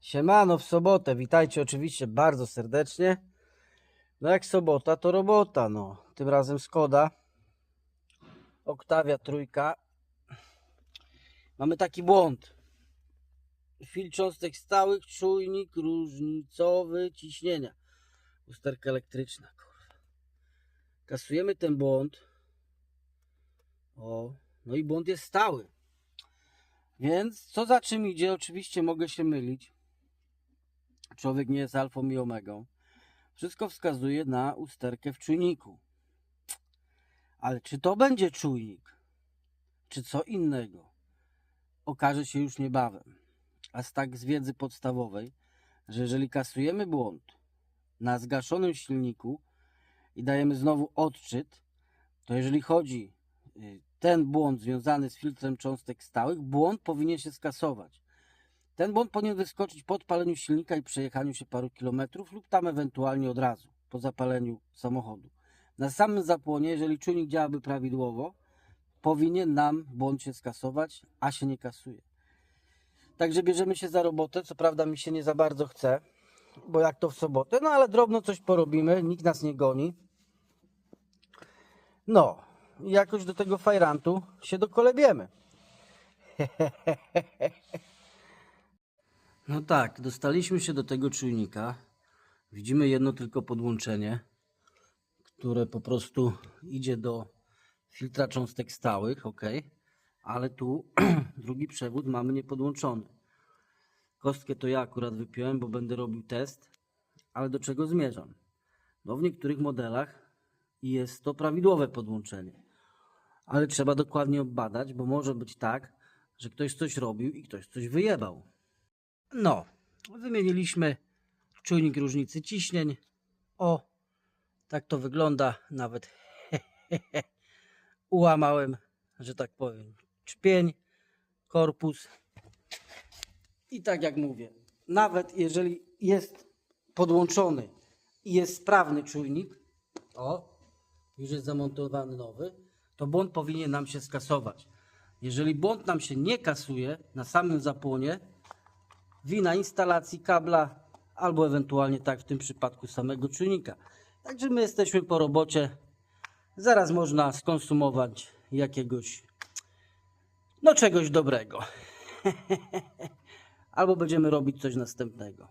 Siemano w sobotę, witajcie oczywiście bardzo serdecznie. No jak sobota, to robota, no. Tym razem Skoda. Oktawia trójka. Mamy taki błąd. Fil cząstek stałych, czujnik różnicowy ciśnienia. Usterka elektryczna, kurwa. Kasujemy ten błąd. O, no i błąd jest stały. Więc co za czym idzie, oczywiście mogę się mylić. Człowiek nie jest alfą i omegą. Wszystko wskazuje na usterkę w czujniku. Ale czy to będzie czujnik, czy co innego, okaże się już niebawem. A z tak z wiedzy podstawowej, że jeżeli kasujemy błąd na zgaszonym silniku i dajemy znowu odczyt, to jeżeli chodzi y, ten błąd związany z filtrem cząstek stałych, błąd powinien się skasować. Ten błąd powinien wyskoczyć po odpaleniu silnika i przejechaniu się paru kilometrów lub tam ewentualnie od razu, po zapaleniu samochodu. Na samym zapłonie, jeżeli czujnik działaby prawidłowo, powinien nam błąd się skasować, a się nie kasuje. Także bierzemy się za robotę, co prawda mi się nie za bardzo chce, bo jak to w sobotę, no ale drobno coś porobimy, nikt nas nie goni. No, jakoś do tego fajrantu się dokolebiemy. No tak, dostaliśmy się do tego czujnika. Widzimy jedno tylko podłączenie, które po prostu idzie do filtra cząstek stałych, ok, ale tu drugi przewód mamy niepodłączony. Kostkę to ja akurat wypiąłem, bo będę robił test, ale do czego zmierzam? No w niektórych modelach jest to prawidłowe podłączenie, ale trzeba dokładnie obadać, bo może być tak, że ktoś coś robił i ktoś coś wyjebał. No, wymieniliśmy czujnik różnicy ciśnień. O, tak to wygląda. Nawet ułamałem, że tak powiem, czpień, korpus. I tak jak mówię, nawet jeżeli jest podłączony i jest sprawny czujnik, o, już jest zamontowany nowy, to błąd powinien nam się skasować. Jeżeli błąd nam się nie kasuje na samym zapłonie, wina instalacji kabla albo ewentualnie tak w tym przypadku samego czujnika. Także my jesteśmy po robocie. Zaraz można skonsumować jakiegoś no czegoś dobrego. albo będziemy robić coś następnego.